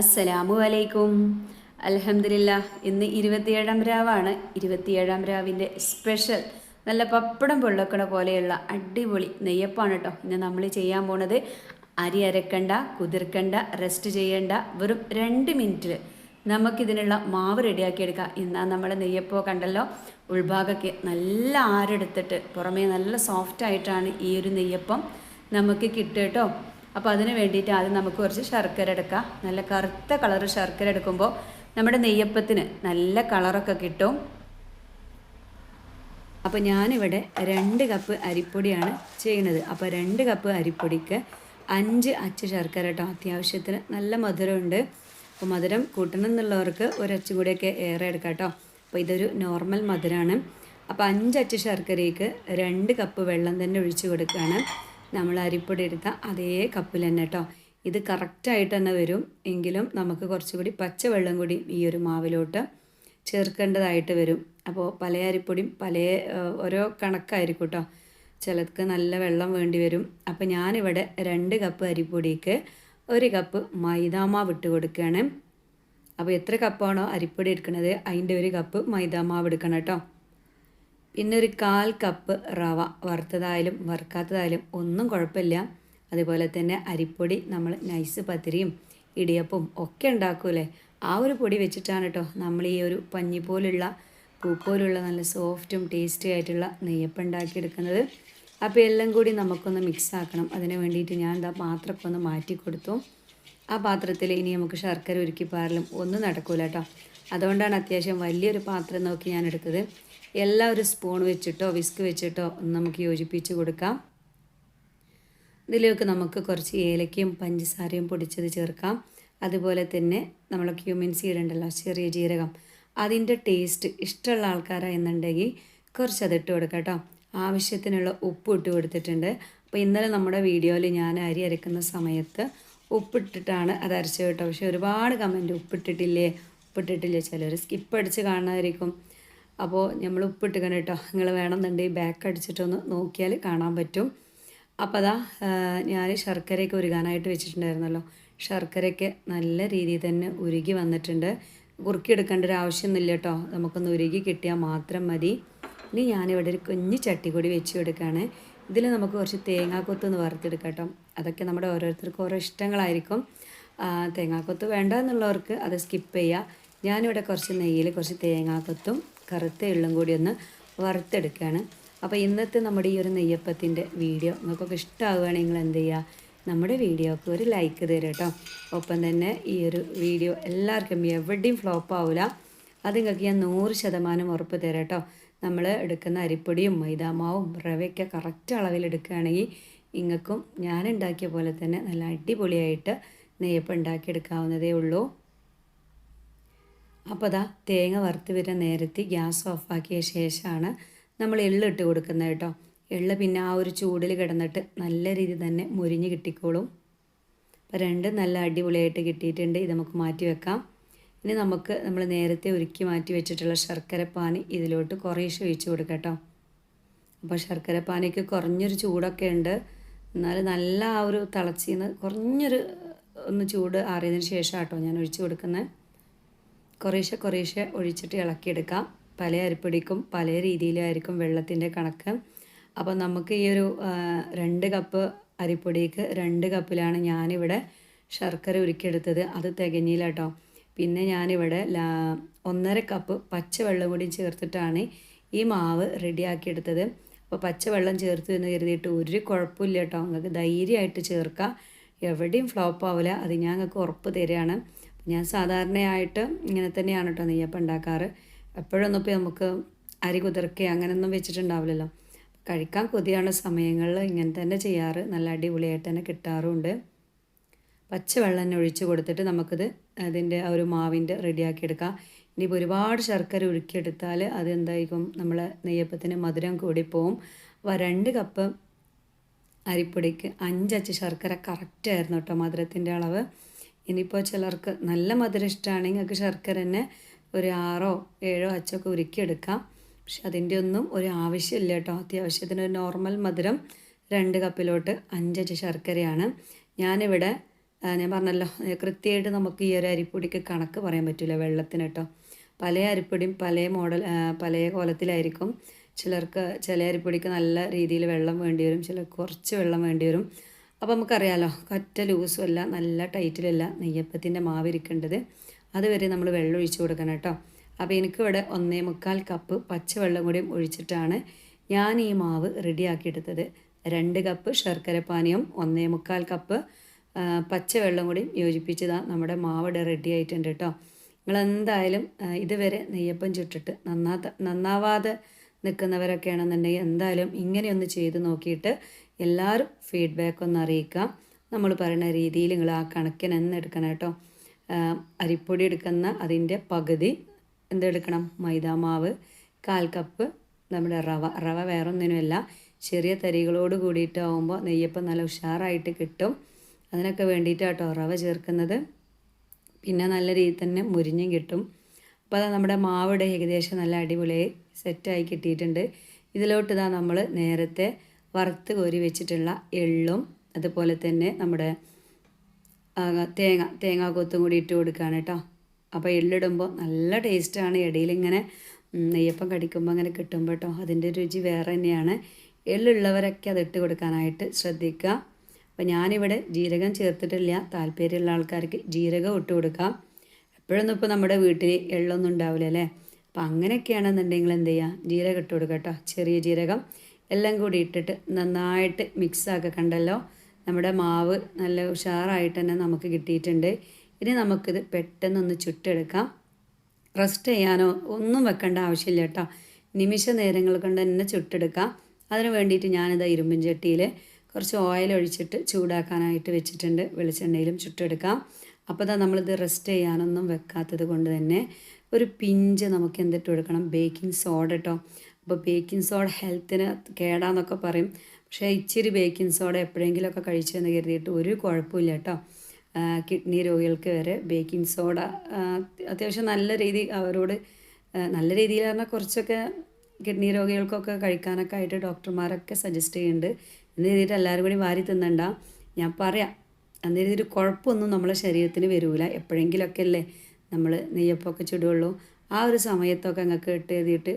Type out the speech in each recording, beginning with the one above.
അസ്സലാമു അലൈക്കും. അലഹമില്ല ഇന്ന് ഇരുപത്തിയേഴാം രാവാണ്. ഇരുപത്തിയേഴാം രാവിന്റെ സ്പെഷ്യൽ. നല്ല പപ്പടം പൊള്ളക്കണ പോലെയുള്ള അടിപൊളി നെയ്യപ്പാണ് കേട്ടോ ഇന്ന് നമ്മൾ ചെയ്യാൻ പോണത് അരി അരക്കണ്ട കുതിർക്കണ്ട റെസ്റ്റ് ചെയ്യണ്ട വെറും രണ്ട് മിനിറ്റിൽ നമുക്കിതിനുള്ള മാവ് റെഡിയാക്കിയെടുക്കാം. എന്നാൽ നമ്മൾ നെയ്യപ്പോ കണ്ടല്ലോ ഉൾഭാഗമൊക്കെ നല്ല ആരെടുത്തിട്ട് പുറമേ നല്ല സോഫ്റ്റ് ആയിട്ടാണ് ഈ ഒരു നെയ്യപ്പം നമുക്ക് കിട്ടുക കേട്ടോ അപ്പോൾ അതിന് വേണ്ടിയിട്ട് ആദ്യം നമുക്ക് കുറച്ച് ശർക്കര എടുക്കാം. നല്ല കറുത്ത കളർ ശർക്കര എടുക്കുമ്പോൾ നമ്മുടെ നെയ്യപ്പത്തിന് നല്ല കളറൊക്കെ കിട്ടും. അപ്പോൾ ഞാനിവിടെ രണ്ട് കപ്പ് അരിപ്പൊടിയാണ് ചെയ്യുന്നത്. അപ്പോൾ രണ്ട് കപ്പ് അരിപ്പൊടിക്ക് അഞ്ച് അച്ച് ശർക്കര കേട്ടോ അത്യാവശ്യത്തിന് നല്ല മധുരമുണ്ട്. അപ്പോൾ മധുരം കൂട്ടണം എന്നുള്ളവർക്ക് ഒരച്ചും കൂടിയൊക്കെ ഏറെ എടുക്കാം കേട്ടോ അപ്പോൾ ഇതൊരു നോർമൽ മധുരമാണ് അപ്പോൾ അഞ്ച് അച്ച് ശർക്കരയ്ക്ക് രണ്ട് കപ്പ് വെള്ളം തന്നെ ഒഴിച്ചു കൊടുക്കുകയാണ്. നമ്മൾ അരിപ്പൊടി എടുത്ത അതേ കപ്പിൽ തന്നെ കേട്ടോ ഇത് കറക്റ്റായിട്ട് തന്നെ വരും. എങ്കിലും നമുക്ക് കുറച്ചുകൂടി പച്ചവെള്ളം കൂടി ഈ ഒരു മാവിലോട്ട് ചേർക്കേണ്ടതായിട്ട് വരും. അപ്പോൾ പല അരിപ്പൊടിയും പല ഓരോ കണക്കായിരിക്കും കേട്ടോ ചിലർക്ക് നല്ല വെള്ളം വേണ്ടി വരും. അപ്പോൾ ഞാനിവിടെ രണ്ട് കപ്പ് അരിപ്പൊടിക്ക് ഒരു കപ്പ് മൈദാമാവ് ഇട്ട് കൊടുക്കുകയാണ്. അപ്പോൾ എത്ര കപ്പാണോ അരിപ്പൊടി എടുക്കുന്നത്? അതിന്റെ ഒരു കപ്പ് മൈദാമാവ് എടുക്കണം കേട്ടോ പിന്നെ ഒരു കാൽ കപ്പ് റവ വറുത്തതായാലും വറുക്കാത്തതായാലും ഒന്നും കുഴപ്പമില്ല. അതുപോലെ തന്നെ അരിപ്പൊടി നമ്മൾ നൈസ് പത്തിരിയും ഇടിയപ്പവും ഒക്കെ ഉണ്ടാക്കൂലേ ആ ഒരു പൊടി വെച്ചിട്ടാണ് കേട്ടോ നമ്മൾ ഈ ഒരു പഞ്ഞി പോലുള്ള പൂ പോലുള്ള നല്ല സോഫ്റ്റും ടേസ്റ്റി ആയിട്ടുള്ള നെയ്യപ്പം ഉണ്ടാക്കിയെടുക്കുന്നത്. അപ്പോൾ എല്ലാം കൂടി നമുക്കൊന്ന് മിക്സ് ആക്കണം. അതിന് വേണ്ടിയിട്ട് ഞാൻ എന്താ പാത്രമൊക്കെ ഒന്ന് മാറ്റി കൊടുത്തു. ആ പാത്രത്തിൽ ഇനി നമുക്ക് ശർക്കര ഉരുക്കി ഒന്നും നടക്കൂല കേട്ടോ അതുകൊണ്ടാണ് അത്യാവശ്യം വലിയൊരു പാത്രം നോക്കി ഞാൻ എടുത്തത്. എല്ലാം ഒരു സ്പൂൺ വെച്ചിട്ടോ വിസ്ക് വെച്ചിട്ടോ നമുക്ക് യോജിപ്പിച്ച് കൊടുക്കാം. ഇതിലേക്ക് നമുക്ക് കുറച്ച് ഏലക്കയും പഞ്ചസാരയും പൊടിച്ചത് ചേർക്കാം. അതുപോലെ തന്നെ നമ്മൾ ക്യൂമിൻ സീഡ് ഉണ്ടല്ലോ ചെറിയ ജീരകം. അതിന്റെ ടേസ്റ്റ് ഇഷ്ടമുള്ള ആൾക്കാരാണെന്നുണ്ടെങ്കിൽ കുറച്ച് അത് ഇട്ട് കൊടുക്കാം കേട്ടോ. ആവശ്യത്തിനുള്ള ഉപ്പ് ഇട്ട് കൊടുത്തിട്ടുണ്ട്. അപ്പോൾ ഇന്നലെ നമ്മുടെ വീഡിയോയിൽ ഞാൻ അരി അരക്കുന്ന സമയത്ത് ഉപ്പിട്ടിട്ടാണ് അത് അരച്ചത് കേട്ടോ. പക്ഷേ ഒരുപാട് കമന്റ് ഉപ്പിട്ടിട്ടില്ലേ ഉപ്പിട്ടിട്ടില്ലേ ചിലർ സ്കിപ്പ് അടിച്ച് കാണുന്നതായിരിക്കും. അപ്പോൾ നമ്മൾ ഉപ്പിട്ടിക്കണം കേട്ടോ നിങ്ങൾ വേണമെന്നുണ്ടെങ്കിൽ ബാക്ക് അടിച്ചിട്ടൊന്ന് നോക്കിയാൽ കാണാൻ പറ്റും. അപ്പോൾ അതാ ഞാൻ ശർക്കരയൊക്കെ ഉരുകാനായിട്ട് വെച്ചിട്ടുണ്ടായിരുന്നല്ലോ. ശർക്കരയൊക്കെ നല്ല രീതിയിൽ തന്നെ ഉരുകി വന്നിട്ടുണ്ട്. കുറുക്കിയെടുക്കേണ്ട ഒരു ആവശ്യമൊന്നുമില്ല കേട്ടോ നമുക്കൊന്ന് ഉരുകി കിട്ടിയാൽ മാത്രം മതി. ഇനി ഞാനിവിടെ ഒരു കുഞ്ഞ് ചട്ടി കൂടി വെച്ച് കൊടുക്കുകയാണ് ഇതിൽ നമുക്ക് കുറച്ച് തേങ്ങാക്കൊത്ത് ഒന്ന് വറുത്തെടുക്കാം കേട്ടോ അതൊക്കെ നമ്മുടെ ഓരോരുത്തർക്കും ഓരോ ഇഷ്ടങ്ങളായിരിക്കും. തേങ്ങാക്കൊത്ത് വേണ്ട എന്നുള്ളവർക്ക് അത് സ്കിപ്പ് ചെയ്യുക ഞാനിവിടെ കുറച്ച് നെയ്യിൽ കുറച്ച് തേങ്ങാക്കൊത്തും കറുത്ത എള്ളും കൂടി ഒന്ന് വറുത്തെടുക്കുകയാണ്. അപ്പോൾ ഇന്നത്തെ നമ്മുടെ ഈ ഒരു നെയ്യപ്പത്തിന്റെ വീഡിയോ നിങ്ങൾക്കൊക്കെ ഇഷ്ടമാവുകയാണെങ്കിൽ എന്ത് ചെയ്യുക? നമ്മുടെ വീഡിയോക്ക് ഒരു ലൈക്ക് തരും കേട്ടോ. ഒപ്പം തന്നെ ഈ ഒരു വീഡിയോ എല്ലാവർക്കും എവിടെയും ഫ്ലോപ്പ് ആവില്ല അത് നിങ്ങൾക്ക് ഞാൻ നൂറ് ശതമാനം ഉറപ്പ് തരാം കേട്ടോ. നമ്മൾ എടുക്കുന്ന അരിപ്പൊടിയും മൈദാമാവും റവയൊക്കെ കറക്റ്റ് അളവിൽ എടുക്കുകയാണെങ്കിൽ നിങ്ങൾക്കും ഞാൻ ഉണ്ടാക്കിയ പോലെ തന്നെ നല്ല അടിപൊളിയായിട്ട് നെയ്യപ്പം ഉണ്ടാക്കിയെടുക്കാവുന്നതേ ഉള്ളൂ. അപ്പോൾ അതാ തേങ്ങ വറുത്ത് വരാൻ നേരത്തെ ഗ്യാസ് ഓഫാക്കിയ ശേഷമാണ് നമ്മൾ എള്ളിട്ട് കൊടുക്കുന്നത് കേട്ടോ. എള്ള് പിന്നെ ആ ഒരു ചൂടിൽ കിടന്നിട്ട് നല്ല രീതി തന്നെ മുരിഞ്ഞ് കിട്ടിക്കോളും. അപ്പോൾ രണ്ട് നല്ല അടിപൊളിയായിട്ട് കിട്ടിയിട്ടുണ്ട്. ഇത് നമുക്ക് മാറ്റി വെക്കാം. ഇനി നമുക്ക് നമ്മൾ നേരത്തെ ഒരുക്കി മാറ്റി വെച്ചിട്ടുള്ള ശർക്കര പാനി ഇതിലോട്ട് കുറേശ്ശെ ഒഴിച്ച് കൊടുക്കാം കേട്ടോ. അപ്പോൾ ശർക്കര പാനിക്ക് കുറഞ്ഞൊരു ചൂടൊക്കെ ഉണ്ട്. എന്നാലും നല്ല ആ ഒരു തിളച്ചിന്ന് കുറഞ്ഞൊരു ഒന്ന് ചൂട് ആറിയതിന് ശേഷം കേട്ടോ ഞാൻ ഒഴിച്ച് കൊടുക്കുന്നത്. കുറേശ്ശെ കുറേശ്ശെ ഒഴിച്ചിട്ട് ഇളക്കിയെടുക്കാം. പല അരിപ്പൊടിക്കും പല രീതിയിലായിരിക്കും വെള്ളത്തിന്റെ കണക്ക്. അപ്പോൾ നമുക്ക് ഈ ഒരു രണ്ട് കപ്പ് അരിപ്പൊടിക്ക് രണ്ട് കപ്പിലാണ് ഞാനിവിടെ ശർക്കര ഉരുക്കിയെടുത്തത്. അത് തികഞ്ഞില്ല കേട്ടോ പിന്നെ ഞാനിവിടെ ലാ ഒന്നര കപ്പ് പച്ചവെള്ളം കൂടി ചേർത്തിട്ടാണ് ഈ മാവ് റെഡിയാക്കിയെടുത്തത്. അപ്പോൾ പച്ചവെള്ളം ചേർത്തു എന്ന് കരുതിയിട്ട് ഒരു കുഴപ്പമില്ല കേട്ടോ. നിങ്ങൾക്ക് ധൈര്യമായിട്ട് ചേർക്കാം. എവിടെയും ഫ്ലോപ്പ് ആവില്ല. അത് ഞാൻ നിങ്ങൾക്ക് ഉറപ്പ് തരികയാണ്. ഞാൻ സാധാരണയായിട്ട് ഇങ്ങനെ തന്നെയാണ് കേട്ടോ നെയ്യപ്പം ഉണ്ടാക്കാറ്. എപ്പോഴൊന്നും ഇപ്പോൾ നമുക്ക് അരി കുതിർക്കുക അങ്ങനെയൊന്നും വെച്ചിട്ടുണ്ടാവില്ലല്ലോ. കഴിക്കാൻ കൊതിയുള്ള സമയങ്ങളിൽ ഇങ്ങനെ തന്നെ ചെയ്യാറ്. നല്ല അടിപൊളിയായിട്ട് തന്നെ കിട്ടാറുമുണ്ട് പച്ചവെള്ളം തന്നെ ഒഴിച്ചു കൊടുത്തിട്ട് നമുക്കിത് അതിന്റെ ആ ഒരു മാവിന്റെ റെഡിയാക്കി എടുക്കാം. ഇനിയിപ്പോൾ ഒരുപാട് ശർക്കര ഉരുക്കിയെടുത്താൽ അത് എന്തായിരിക്കും? നമ്മൾ നെയ്യപ്പത്തിന് മധുരം കൂടിപ്പോവും അപ്പോൾ രണ്ട് കപ്പ് അരിപ്പൊടിക്ക് അഞ്ചച്ച് ശർക്കര കറക്റ്റായിരുന്നു കേട്ടോ മധുരത്തിന്റെ അളവ്. ഇനിയിപ്പോൾ ചിലർക്ക് നല്ല മധുരം ഇഷ്ടമാണെങ്കിൽ നിങ്ങൾക്ക് ശർക്കര തന്നെ ഒരു ആറോ ഏഴോ അച്ചൊക്കെ ഉരുക്കിയെടുക്കാം. പക്ഷെ അതിന്റെ ഒന്നും ഒരു ആവശ്യമില്ല കേട്ടോ. അത്യാവശ്യത്തിന് ഒരു നോർമൽ മധുരം രണ്ട് കപ്പിലോട്ട് അഞ്ചച്ച് ശർക്കരയാണ്. ഞാനിവിടെ ഞാൻ പറഞ്ഞല്ലോ കൃത്യമായിട്ട് നമുക്ക് ഈ ഒരു അരിപ്പൊടിക്ക് കണക്ക് പറയാൻ പറ്റില്ല വെള്ളത്തിന് കേട്ടോ. പല അരിപ്പൊടിയും പല മോഡൽ പല കോലത്തിലായിരിക്കും. ചിലർക്ക് ചില അരിപ്പൊടിക്ക് നല്ല രീതിയിൽ വെള്ളം വേണ്ടി വരും ചിലർക്ക് കുറച്ച് വെള്ളം വേണ്ടി വരും. അപ്പോൾ നമുക്കറിയാലോ കറ്റ ലൂസും അല്ല നല്ല ടൈറ്റിലല്ല നെയ്യപ്പത്തിന്റെ മാവ് ഇരിക്കേണ്ടത്. അതുവരെ നമ്മൾ വെള്ളം ഒഴിച്ച് കൊടുക്കണം കേട്ടോ. അപ്പോൾ എനിക്കിവിടെ ഒന്നേ മുക്കാൽ കപ്പ് പച്ചവെള്ളം കൂടിയും ഒഴിച്ചിട്ടാണ് ഞാൻ ഈ മാവ് റെഡിയാക്കിയെടുത്തത്. രണ്ട് കപ്പ് ശർക്കര പാനീയം ഒന്നേ മുക്കാൽ കപ്പ് പച്ചവെള്ളം കൂടി യോജിപ്പിച്ചതാ നമ്മുടെ മാവ് ഇവിടെ റെഡി ആയിട്ടുണ്ട് കേട്ടോ. നിങ്ങളെന്തായാലും ഇതുവരെ നെയ്യപ്പം ചുട്ടിട്ട് നന്നാത്ത നന്നാവാതെ നിൽക്കുന്നവരൊക്കെ ആണെന്നുണ്ടെങ്കിൽ എന്തായാലും ഇങ്ങനെയൊന്ന് ചെയ്ത് നോക്കിയിട്ട് എല്ലാവരും ഫീഡ്ബാക്ക് ഒന്ന് അറിയിക്കാം നമ്മൾ പറയുന്ന രീതിയിൽ നിങ്ങൾ ആ കണക്കിന് എന്ന് എടുക്കണം കേട്ടോ. അരിപ്പൊടി എടുക്കുന്ന അതിന്റെ പകുതി എന്തെടുക്കണം മൈദാമാവ് കാൽ കപ്പ് നമ്മുടെ റവ. റവ വേറൊന്നിനുമല്ല. ചെറിയ തരികളോട് കൂടിയിട്ടാവുമ്പോൾ നെയ്യപ്പം നല്ല ഉഷാറായിട്ട് കിട്ടും. അതിനൊക്കെ വേണ്ടിയിട്ടാട്ടോ റവ ചേർക്കുന്നത്. പിന്നെ നല്ല രീതിയിൽ തന്നെ മുരിഞ്ഞും കിട്ടും. അപ്പോൾ അത് നമ്മുടെ മാവിടെ ഏകദേശം നല്ല അടിപൊളിയായി. സെറ്റായി കിട്ടിയിട്ടുണ്ട്. ഇതിലോട്ട് ഇതാ നമ്മൾ നേരത്തെ വറുത്ത് കോരി വെച്ചിട്ടുള്ള എള്ളും അതുപോലെ തന്നെ നമ്മുടെ തേങ്ങ തേങ്ങാ കൊത്തും കൂടി ഇട്ട് കൊടുക്കുകയാണ് കേട്ടോ. അപ്പോൾ എള്ളിടുമ്പോൾ നല്ല ടേസ്റ്റാണ്. ഇടയിലിങ്ങനെ നെയ്യപ്പം കടിക്കുമ്പോൾ അങ്ങനെ കിട്ടുമ്പോൾ കേട്ടോ അതിന്റെ രുചി വേറെ തന്നെയാണ്. എള്ളുള്ളവരൊക്കെ അത് ഇട്ട് കൊടുക്കാനായിട്ട് ശ്രദ്ധിക്കുക അപ്പോൾ ഞാനിവിടെ ജീരകം ചേർത്തിട്ടില്ല. താല്പര്യമുള്ള ആൾക്കാർക്ക് ജീരകം ഇട്ട് കൊടുക്കാം. എപ്പോഴൊന്നും ഇപ്പോൾ നമ്മുടെ വീട്ടിൽ എള്ളൊന്നും ഉണ്ടാവില്ല അല്ലേ? അപ്പോൾ അങ്ങനെയൊക്കെയാണെന്നുണ്ടെങ്കിൽ എന്ത് ചെയ്യുക ജീരകം ഇട്ട് കൊടുക്കുക കേട്ടോ. ചെറിയ ജീരകം എല്ലാം കൂടി ഇട്ടിട്ട് നന്നായിട്ട് മിക്സാക്കുക കണ്ടല്ലോ. നമ്മുടെ മാവ് നല്ല ഉഷാറായിട്ട് തന്നെ നമുക്ക് കിട്ടിയിട്ടുണ്ട്. ഇനി നമുക്കിത് പെട്ടെന്നൊന്ന് ചുട്ടെടുക്കാം. റെസ്റ്റ് ചെയ്യാനോ ഒന്നും വെക്കേണ്ട ആവശ്യമില്ല കേട്ടോ. നിമിഷ നേരങ്ങൾ കൊണ്ട് തന്നെ ചുട്ടെടുക്കാം. അതിന് വേണ്ടിയിട്ട് ഞാനിത് ഇരുമ്പിൻ ചട്ടിയിൽ കുറച്ച് ഓയിൽ ഒഴിച്ചിട്ട് ചൂടാക്കാനായിട്ട് വെച്ചിട്ടുണ്ട്. വെളിച്ചെണ്ണയിലും ചുട്ടെടുക്കാം. അപ്പോൾ ഇതാ നമ്മളിത് റെസ്റ്റ് ചെയ്യാനൊന്നും വെക്കാത്തത് കൊണ്ട് തന്നെ ഒരു പിഞ്ച് നമുക്ക് എന്തിട്ട് എടുക്കണം ബേക്കിംഗ് സോഡ കേട്ടോ അപ്പോൾ ബേക്കിംഗ് സോഡ ഹെൽത്തിന് കേടാന്നൊക്കെ പറയും. പക്ഷേ ഇച്ചിരി ബേക്കിംഗ് സോഡ എപ്പോഴെങ്കിലുമൊക്കെ കഴിച്ചെന്ന് കരുതിയിട്ട് ഒരു കുഴപ്പമില്ല കേട്ടോ കിഡ്നി രോഗികൾക്ക് വരെ ബേക്കിംഗ് സോഡ അത്യാവശ്യം നല്ല രീതി അവരോട് നല്ല രീതിയിൽ പറഞ്ഞാൽ കുറച്ചൊക്കെ കിഡ്നി രോഗികൾക്കൊക്കെ കഴിക്കാനൊക്കെ ആയിട്ട് ഡോക്ടർമാരൊക്കെ സജസ്റ്റ് ചെയ്യുന്നുണ്ട്. എന്ന് രീതിയിട്ട് എല്ലാവരും കൂടി വാരി തിന്നണ്ട. ഞാൻ പറയാം. അന്നേരം കരുതിയിട്ട് കുഴപ്പമൊന്നും നമ്മളെ ശരീരത്തിന് വരില്ല എപ്പോഴെങ്കിലുമൊക്കെ അല്ലേ? നമ്മൾ നെയ്യപ്പമൊക്കെ ചുടുകയുള്ളൂ ആ ഒരു സമയത്തൊക്കെ അങ്ങക്ക് ഇട്ട് എഴുതിയിട്ട്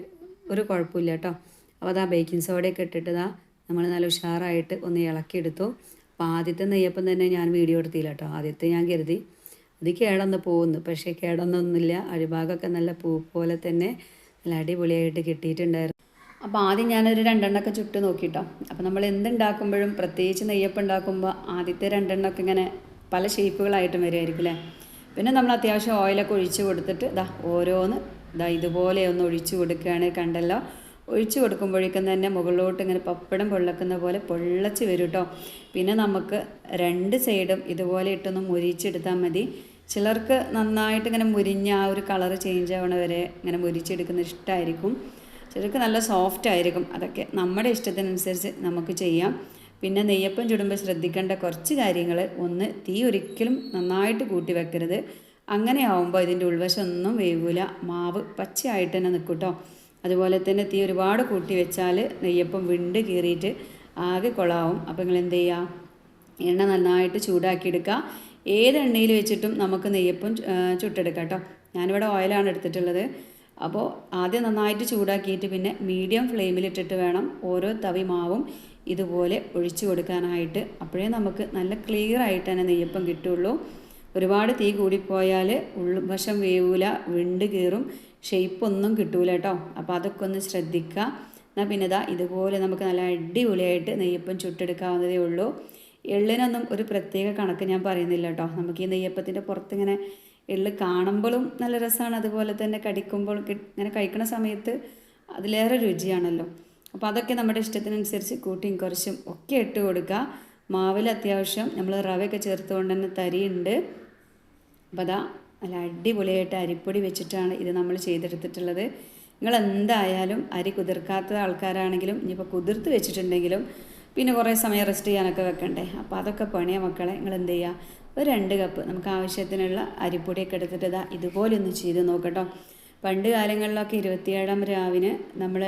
ഒരു കുഴപ്പമില്ല കേട്ടോ. അപ്പോൾ അതാ ബേക്കിംഗ് സോഡയൊക്കെ ഇട്ടിട്ട് ഇതാ നമ്മൾ നല്ല ഉഷാറായിട്ട് ഒന്ന് ഇളക്കിയെടുത്തു. അപ്പോൾ ആദ്യത്തെ നെയ്യപ്പം തന്നെ ഞാൻ വീഡിയോ എടുത്തില്ല കേട്ടോ. ആദ്യത്തെ ഞാൻ കരുതി. ഇത് കേടന്ന് പോകുന്നു പക്ഷേ കേടന്നൊന്നുമില്ല. അഴിഭാഗമൊക്കെ നല്ല പൂ പോലെ തന്നെ നല്ല അടിപൊളിയായിട്ട് കിട്ടിയിട്ടുണ്ടായിരുന്നു. അപ്പോൾ ആദ്യം ഞാനൊരു രണ്ടെണ്ണമൊക്കെ ചുട്ട് നോക്കിട്ടോ അപ്പോൾ നമ്മൾ എന്തുണ്ടാക്കുമ്പോഴും പ്രത്യേകിച്ച് നെയ്യപ്പം ഉണ്ടാക്കുമ്പോൾ ആദ്യത്തെ രണ്ടെണ്ണമൊക്കെ ഇങ്ങനെ പല ഷേപ്പുകളായിട്ടും വരുമായിരിക്കും അല്ലേ? പിന്നെ നമ്മൾ അത്യാവശ്യം ഓയിലൊക്കെ ഒഴിച്ച് കൊടുത്തിട്ട് ഇതാ ഓരോന്ന് ഇതാ ഇതുപോലെ ഒന്ന് ഒഴിച്ച് കൊടുക്കുകയാണ് കണ്ടല്ലോ. ഒഴിച്ചു കൊടുക്കുമ്പോഴേക്കും തന്നെ മുകളിലോട്ട് ഇങ്ങനെ പപ്പടം പൊള്ളക്കുന്ന പോലെ പൊള്ളച്ച് വരും കേട്ടോ പിന്നെ നമുക്ക് രണ്ട് സൈഡും ഇതുപോലെ ഇട്ടൊന്ന് മുരിച്ചെടുത്താൽ മതി. ചിലർക്ക് നന്നായിട്ട് ഇങ്ങനെ മുരിഞ്ഞ ആ ഒരു കളർ ചേഞ്ച് ആവണ വരെ ഇങ്ങനെ മുരിച്ചെടുക്കുന്ന ഇഷ്ടമായിരിക്കും ചിലർക്ക് നല്ല സോഫ്റ്റ് ആയിരിക്കും. അതൊക്കെ നമ്മുടെ ഇഷ്ടത്തിനനുസരിച്ച് നമുക്ക് ചെയ്യാം. പിന്നെ നെയ്യപ്പം ചുടുമ്പോൾ ശ്രദ്ധിക്കേണ്ട കുറച്ച് കാര്യങ്ങൾ. ഒന്ന് തീ ഒരിക്കലും നന്നായിട്ട് കൂട്ടി വെക്കരുത് അങ്ങനെ ആവുമ്പോൾ ഇതിന്റെ ഉൾവശം ഒന്നും വേവൂല. മാവ് പച്ചയായിട്ട് തന്നെ നിൽക്കും അതുപോലെ തന്നെ തീ ഒരുപാട് കൂട്ടി വെച്ചാൽ നെയ്യപ്പം വിണ്ട് കീറിയിട്ട് ആകെ കൊളാവും. അപ്പോൾ നിങ്ങൾ എന്ത് ചെയ്യുക? എണ്ണ നന്നായിട്ട് ചൂടാക്കിയെടുക്കുക. ഏത് എണ്ണയിൽ വെച്ചിട്ടും നമുക്ക് നെയ്യപ്പം ചുട്ടെടുക്കാം കേട്ടോ ഞാനിവിടെ ഓയിലാണ് എടുത്തിട്ടുള്ളത്. അപ്പോൾ ആദ്യം നന്നായിട്ട് ചൂടാക്കിയിട്ട് പിന്നെ മീഡിയം ഫ്ലെയിമിലിട്ടിട്ട് വേണം ഓരോ തവി മാവും. ഇതുപോലെ ഒഴിച്ചു കൊടുക്കാനായിട്ട് അപ്പോഴേ നമുക്ക് നല്ല ക്ലിയർ ആയിട്ട് തന്നെ നെയ്യപ്പം കിട്ടുള്ളൂ. ഒരുപാട് തീ കൂടിപ്പോയാൽ ഉൾവശം വേവൂല വിണ്ട് കീറും ഷേപ്പൊന്നും കിട്ടൂല കേട്ടോ. അപ്പോൾ അതൊക്കെ ഒന്ന് ശ്രദ്ധിക്കുക എന്നാൽ പിന്നെ ഇതാ ഇതുപോലെ നമുക്ക് നല്ല അടിപൊളിയായിട്ട് നെയ്യപ്പം ചുട്ടെടുക്കാവുന്നതേ ഉള്ളൂ. എള്ളിനൊന്നും ഒരു പ്രത്യേക കണക്ക് ഞാൻ പറയുന്നില്ല കേട്ടോ. നമുക്ക് ഈ നെയ്യപ്പത്തിന്റെ പുറത്തിങ്ങനെ എള്ള് കാണുമ്പോഴും നല്ല രസമാണ്. അതുപോലെ തന്നെ കടിക്കുമ്പോൾ ഇങ്ങനെ കഴിക്കുന്ന സമയത്ത് അതിലേറെ രുചിയാണല്ലോ. അപ്പോൾ അതൊക്കെ നമ്മുടെ ഇഷ്ടത്തിനനുസരിച്ച് കൂട്ടിയും കുറച്ചും ഒക്കെ ഇട്ട് കൊടുക്കുക. മാവിൽ അത്യാവശ്യം നമ്മൾ റവയൊക്കെ ചേർത്തുകൊണ്ട് തന്നെ തരിയുണ്ട്. അപ്പോൾ അതാ നല്ല അടിപൊളിയായിട്ട് അരിപ്പൊടി വെച്ചിട്ടാണ് ഇത് നമ്മൾ ചെയ്തെടുത്തിട്ടുള്ളത്. നിങ്ങൾ എന്തായാലും അരി കുതിർക്കാത്ത ആൾക്കാരാണെങ്കിലും ഇനിയിപ്പോൾ കുതിർത്ത് വെച്ചിട്ടുണ്ടെങ്കിലും പിന്നെ കുറേ സമയം റെസ്റ്റ് ചെയ്യാനൊക്കെ വെക്കണ്ടേ? അപ്പോൾ അതൊക്കെ പണിയാ മക്കളെ. നിങ്ങൾ എന്ത് ചെയ്യുക ഒരു രണ്ട് കപ്പ് നമുക്ക് ആവശ്യത്തിനുള്ള അരിപ്പൊടിയൊക്കെ എടുത്തിട്ട് ഇതാ ഇതുപോലെ ഒന്ന് ചെയ്ത് നോക്കട്ടോ. പണ്ട് കാലങ്ങളിലൊക്കെ ഇരുപത്തിയേഴാം രാവിന് നമ്മൾ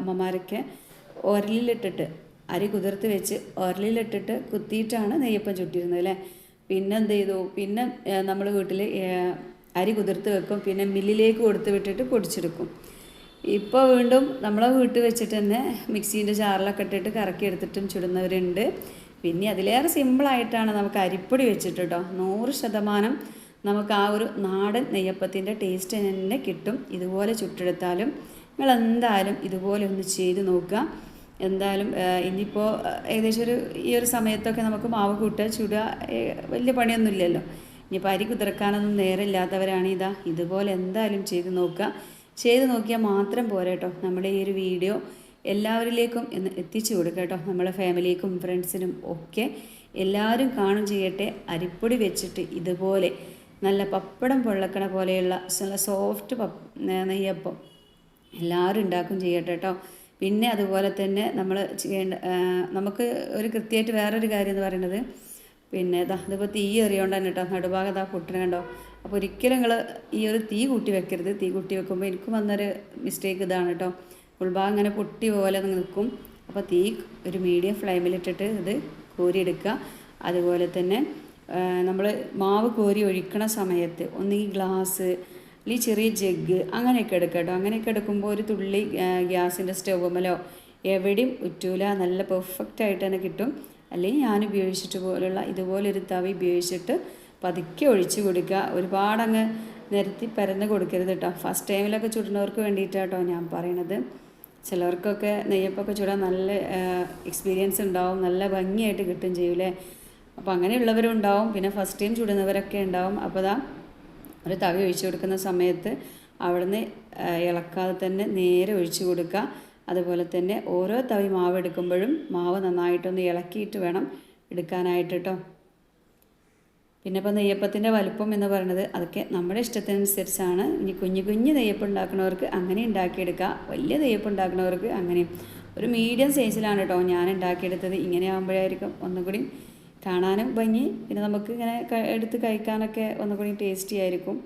ഉമ്മമാരൊക്കെ ഉരലിലിട്ടിട്ട് അരി കുതിർത്ത് വെച്ച് ഉരലിലിട്ടിട്ട് കുത്തിയിട്ടാണ് നെയ്യപ്പം ചുട്ടിരുന്നത് അല്ലേ? പിന്നെ എന്ത് ചെയ്തു? പിന്നെ നമ്മൾ വീട്ടിൽ അരി കുതിർത്ത് വെക്കും. പിന്നെ മില്ലിലേക്ക് കൊടുത്ത് വിട്ടിട്ട് പൊടിച്ചെടുക്കും. ഇപ്പോൾ വീണ്ടും നമ്മളെ വീട്ടിൽ വെച്ചിട്ട് തന്നെ മിക്സീന്റെ ജാറിലൊക്കെ ഇട്ടിട്ട് കറക്കി എടുത്തിട്ടും ചുടുന്നവരുണ്ട്. പിന്നെ അതിലേറെ സിമ്പിളായിട്ടാണ് നമുക്ക് അരിപ്പൊടി വെച്ചിട്ട് കേട്ടോ നൂറ് ശതമാനം നമുക്ക് ആ ഒരു നാടൻ നെയ്യപ്പത്തിന്റെ ടേസ്റ്റ് തന്നെ കിട്ടും. ഇതുപോലെ ചുട്ടെടുത്താലും നിങ്ങൾ എന്തായാലും ഇതുപോലെ ഒന്ന് ചെയ്ത് നോക്കുക. എന്തായാലും ഇനിയിപ്പോൾ ഏകദേശം ഒരു ഈ ഒരു സമയത്തൊക്കെ നമുക്ക് മാവ് കൂട്ടുക ചുടുക വലിയ പണിയൊന്നുമില്ലല്ലോ. ഇനിയിപ്പോൾ അരി കുതിർക്കാനൊന്നും നേരമില്ലാത്തവരാണ് ഇതാ. ഇതുപോലെ എന്തായാലും ചെയ്ത് നോക്കുക. ചെയ്ത് നോക്കിയാൽ മാത്രം പോരാ കേട്ടോ. നമ്മുടെ ഈ ഒരു വീഡിയോ എല്ലാവരിലേക്കും എന്ന് എത്തിച്ചു കൊടുക്കുക കേട്ടോ. നമ്മളെ ഫാമിലിക്കും ഫ്രണ്ട്സിനും ഒക്കെ എല്ലാവരും കാണും ചെയ്യട്ടെ. അരിപ്പൊടി വെച്ചിട്ട് ഇതുപോലെ നല്ല പപ്പടം പൊള്ളക്കണ പോലെയുള്ള നല്ല സോഫ്റ്റ് പപ്പ് നെയ്യപ്പം എല്ലാവരും ഉണ്ടാക്കും ചെയ്യട്ടെ കേട്ടോ പിന്നെ അതുപോലെ തന്നെ നമ്മൾ ചെയ്യേണ്ട ആ, നമുക്ക് ഒരു കൃത്യമായിട്ട് വേറൊരു കാര്യം എന്ന് പറയുന്നത് പിന്നെ ഇതാ ഇതിപ്പോൾ തീ എറിയോണ്ട് തന്നെ കേട്ടോ നടുഭാഗം ഇതാ പൊട്ടണ കണ്ടോ? അപ്പോൾ ഒരിക്കലും നിങ്ങൾ ഈ ഒരു തീ കൂട്ടി വെക്കരുത്. തീ കൂട്ടി വെക്കുമ്പോൾ എനിക്ക് വന്നൊരു മിസ്റ്റേക്ക് ഇതാണ് കേട്ടോ ഉൾഭാഗം ഇങ്ങനെ പൊട്ടി പോലെ നിൽക്കും അപ്പോൾ തീ ഒരു മീഡിയം ഫ്ലെയിമിലിട്ടിട്ട് ഇത് കോരിയെടുക്കുക. അതുപോലെ തന്നെ നമ്മൾ മാവ് കോരി ഒഴിക്കണ സമയത്ത് ഒന്നുകിൽ ഗ്ലാസ് അല്ലെങ്കിൽ ചെറിയ ജഗ്ഗ് അങ്ങനെയൊക്കെ എടുക്കുക കേട്ടോ. അങ്ങനെയൊക്കെ എടുക്കുമ്പോൾ ഒരു തുള്ളി ഗ്യാസിന്റെ സ്റ്റൗമലോ എവിടെയും ഉറ്റൂല. നല്ല പെർഫെക്റ്റ് ആയിട്ട് തന്നെ കിട്ടും. അല്ലെങ്കിൽ ഞാൻ ഉപയോഗിച്ചിട്ട് പോലുള്ള ഇതുപോലൊരു തവി ഉപയോഗിച്ചിട്ട് പതുക്കെ ഒഴിച്ചു കൊടുക്കുക. ഒരുപാടങ്ങ് നിരത്തി പരന്ന് കൊടുക്കരുത് കേട്ടോ. ഫസ്റ്റ് ടൈമിലൊക്കെ ചുടുന്നവർക്ക് വേണ്ടിയിട്ടാട്ടോ ഞാൻ പറയണത്. ചിലവർക്കൊക്കെ നെയ്യപ്പൊക്കെ ചുടാൻ നല്ല എക്സ്പീരിയൻസ് ഉണ്ടാവും. നല്ല ഭംഗിയായിട്ട് കിട്ടും ചെയ്യൂലേ അപ്പോൾ അങ്ങനെയുള്ളവരും ഉണ്ടാവും. പിന്നെ ഫസ്റ്റ് ടൈം ചുടുന്നവരൊക്കെ ഉണ്ടാവും. അപ്പോൾ ദാ ഒരു തവി ഒഴിച്ചു കൊടുക്കുന്ന സമയത്ത് അവിടുന്ന് ഇളക്കാതെ തന്നെ നേരെ ഒഴിച്ചു കൊടുക്കുക. അതുപോലെ തന്നെ ഓരോ തവി മാവ് എടുക്കുമ്പോഴും മാവ് നന്നായിട്ടൊന്ന് ഇളക്കിയിട്ട് വേണം എടുക്കാനായിട്ട് കേട്ടോ പിന്നെ ഇപ്പോൾ നെയ്യപ്പത്തിന്റെ വലുപ്പം എന്ന് പറയുന്നത് അതൊക്കെ നമ്മുടെ ഇഷ്ടത്തിനനുസരിച്ചാണ്. ഇനി കുഞ്ഞു കുഞ്ഞു നെയ്യപ്പം ഉണ്ടാക്കുന്നവർക്ക് അങ്ങനെ ഉണ്ടാക്കിയെടുക്കുക. വലിയ നെയ്യപ്പം ഉണ്ടാക്കുന്നവർക്ക് അങ്ങനെയും. ഒരു മീഡിയം സൈസിലാണ് കേട്ടോ ഞാൻ ഉണ്ടാക്കിയെടുത്തത്. ഇങ്ങനെ ആകുമ്പോഴായിരിക്കും ഒന്നും കൂടി കാണാനും ഭംഗി. പിന്നെ നമുക്ക് ഇങ്ങനെ എടുത്ത് കഴിക്കാനൊക്കെ ഒന്നുകൂടി ടേസ്റ്റി ആയിരിക്കും.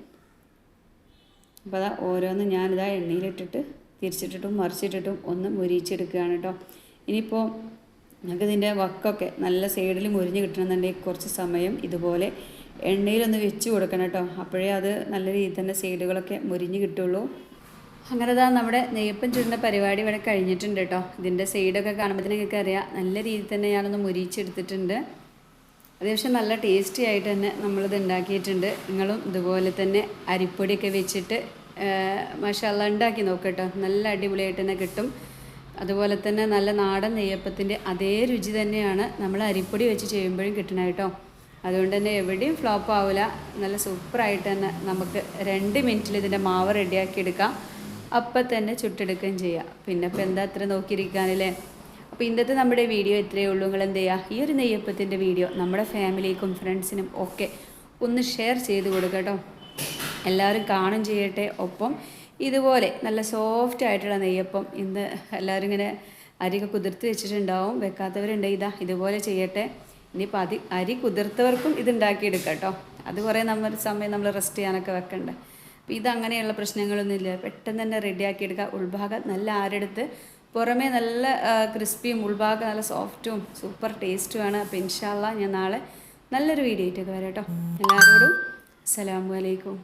അപ്പോൾ അതാ ഓരോന്നും ഞാനിതാ എണ്ണയിലിട്ടിട്ട് തിരിച്ചിട്ടിട്ടും മറിച്ചിട്ടിട്ടും ഒന്ന് മുരിച്ചെടുക്കുകയാണ് കേട്ടോ. ഇനിയിപ്പോൾ നിങ്ങൾക്ക് ഇതിന്റെ വക്കൊക്കെ നല്ല സൈഡിൽ മുരിഞ്ഞ് കിട്ടണമെന്നുണ്ടെങ്കിൽ കുറച്ച് സമയം ഇതുപോലെ എണ്ണയിലൊന്ന് വെച്ച് കൊടുക്കണം കേട്ടോ. അപ്പോഴേ അത് നല്ല രീതിയിൽ തന്നെ സൈഡുകളൊക്കെ മുരിഞ്ഞ് കിട്ടുള്ളൂ. അങ്ങനെ ഇതാ നമ്മുടെ നെയ്യപ്പം ചുരുണ്ട പരിപാടി ഇവിടെ കഴിഞ്ഞിട്ടുണ്ട് കേട്ടോ. ഇതിന്റെ സൈഡൊക്കെ കാണുമ്പോൾ നിങ്ങൾക്ക് അറിയാം. നല്ല രീതിയിൽ തന്നെ ഞാനൊന്ന് മുരിച്ചെടുത്തിട്ടുണ്ട് അത്യാവശ്യം നല്ല ടേസ്റ്റി ആയിട്ട് തന്നെ നമ്മളിത് ഉണ്ടാക്കിയിട്ടുണ്ട് നിങ്ങളും ഇതുപോലെ തന്നെ അരിപ്പൊടിയൊക്കെ വെച്ചിട്ട് മഷാല ഉണ്ടാക്കി നോക്കട്ടോ. നല്ല അടിപൊളിയായിട്ട് തന്നെ കിട്ടും. അതുപോലെ തന്നെ നല്ല നാടൻ നെയ്യപ്പത്തിന്റെ അതേ രുചി തന്നെയാണ് നമ്മൾ അരിപ്പൊടി വെച്ച് ചെയ്യുമ്പോഴും കിട്ടണം കേട്ടോ. അതുകൊണ്ട് തന്നെ എവിടെയും ഫ്ലോപ്പ് ആവില്ല നല്ല സൂപ്പറായിട്ട് തന്നെ നമുക്ക് രണ്ട് മിനിറ്റിൽ ഇതിന്റെ മാവ് റെഡിയാക്കി എടുക്കാം. അപ്പം തന്നെ ചുട്ടെടുക്കുകയും ചെയ്യാം. പിന്നെ ഇപ്പം എന്താ അത്ര നോക്കിയിരിക്കാനല്ലേ? അപ്പോൾ ഇന്നത്തെ നമ്മുടെ വീഡിയോ ഇത്രയേ ഉള്ളൂ. നിങ്ങൾ എന്ത് ചെയ്യുക ഈ ഒരു നെയ്യപ്പത്തിന്റെ വീഡിയോ നമ്മുടെ ഫാമിലിക്കും ഫ്രണ്ട്സിനും ഒക്കെ ഒന്ന് ഷെയർ ചെയ്ത് കൊടുക്കുക കേട്ടോ. എല്ലാവരും കാണും ചെയ്യട്ടെ. ഒപ്പം ഇതുപോലെ നല്ല സോഫ്റ്റ് ആയിട്ടുള്ള നെയ്യപ്പം ഇന്ന് എല്ലാവരും ഇങ്ങനെ അരിയൊക്കെ കുതിർത്ത് വെച്ചിട്ടുണ്ടാവും. വെക്കാത്തവരുണ്ട് ഇതാ ഇതുപോലെ ചെയ്യട്ടെ. ഇനിയിപ്പോൾ അതി അരി കുതിർത്തവർക്കും ഇത് ഉണ്ടാക്കിയെടുക്കാം കേട്ടോ. അത് കുറേ നമ്മൾ സമയം നമ്മൾ റെസ്റ്റ് ചെയ്യാനൊക്കെ വെക്കണ്ടേ. അപ്പോൾ ഇതങ്ങനെയുള്ള പ്രശ്നങ്ങളൊന്നുമില്ല. പെട്ടെന്ന് തന്നെ റെഡിയാക്കി എടുക്കുക ഉൾഭാഗം നല്ല ആരെടുത്ത് പുറമേ നല്ല ക്രിസ്പിയും ഉൾഭാഗം നല്ല സോഫ്റ്റും സൂപ്പർ ടേസ്റ്റുമാണ് അപ്പോൾ ഇൻഷാല്ല ഞാൻ നാളെ നല്ലൊരു വീഡിയോ ആയിട്ടൊക്കെ വരാം കേട്ടോ. എല്ലാവരോടും അസ്സാം അലൈക്കും.